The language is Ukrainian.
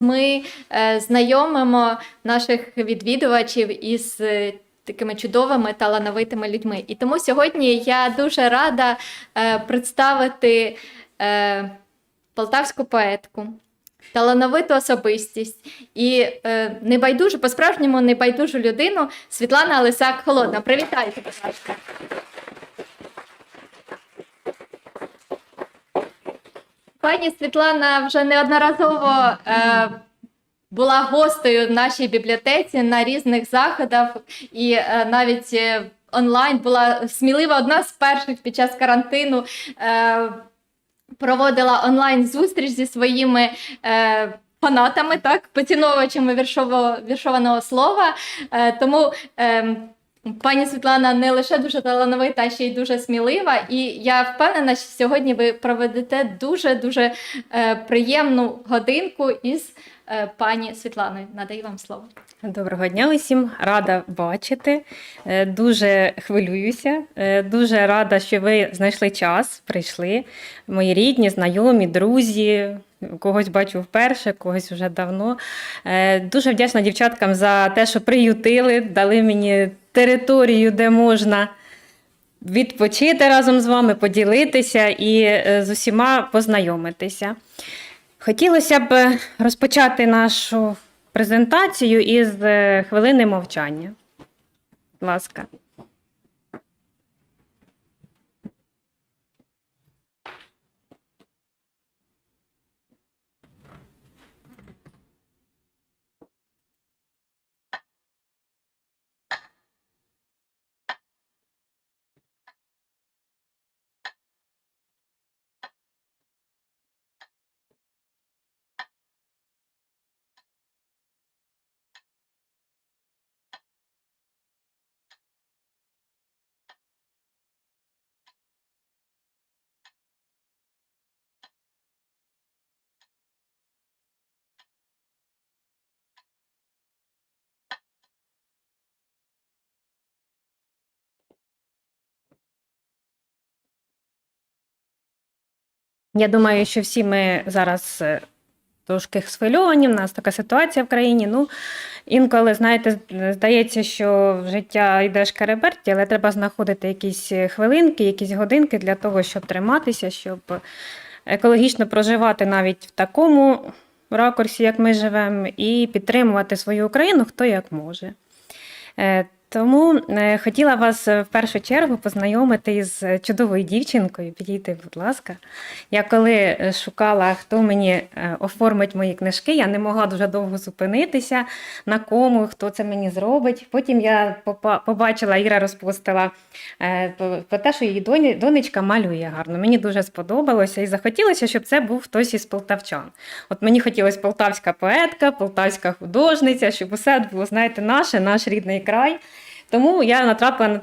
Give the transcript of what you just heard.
Ми е, знайомимо наших відвідувачів із е, такими чудовими талановитими людьми. І тому сьогодні я дуже рада е, представити полтавську поетку, талановиту особистість і небайдужу, по-справжньому небайдужу людину Світлана Лисак Холодна. Привітайте, будь ласка. Пані Світлана вже неодноразово е, була гостею в нашій бібліотеці на різних заходах і е, навіть е, онлайн була смілива одна з перших під час карантину. Е, проводила онлайн зустріч зі своїми е, фанатами, так, поціновувачами віршово, віршованого слова. Е, тому е, пані Світлана не лише дуже талановита, а ще й дуже смілива. І я впевнена, що сьогодні ви проведете дуже дуже е, приємну годинку із е, пані Світланою. Надаю вам слово. Доброго дня усім, рада бачити. Е, Дуже хвилююся, е, дуже рада, що ви знайшли час, прийшли. Мої рідні, знайомі, друзі. Когось бачу вперше, когось вже давно. Е, Дуже вдячна дівчаткам за те, що приютили, дали мені територію, де можна відпочити разом з вами, поділитися і е, з усіма познайомитися. Хотілося б розпочати нашу презентацію із е, хвилини мовчання. Будь ласка. Я думаю, що всі ми зараз е, трошки схвильовані. В нас така ситуація в країні. Ну, інколи, знаєте, здається, що в життя йде шкереберті, але треба знаходити якісь хвилинки, якісь годинки для того, щоб триматися, щоб екологічно проживати навіть в такому ракурсі, як ми живемо, і підтримувати свою Україну хто як може. Е, Тому е, хотіла вас е, в першу чергу познайомити із чудовою дівчинкою. Підійти, будь ласка. Я коли е, шукала, хто мені е, оформить мої книжки, я не могла дуже довго зупинитися, на кому, хто це мені зробить. Потім я побачила, Іра розпустила е, про те, що її донечка малює гарно. Мені дуже сподобалося і захотілося, щоб це був хтось із полтавчан. От мені хотілося полтавська поетка, полтавська художниця, щоб усе було, знаєте, наше, наш рідний край. Тому я натрапила на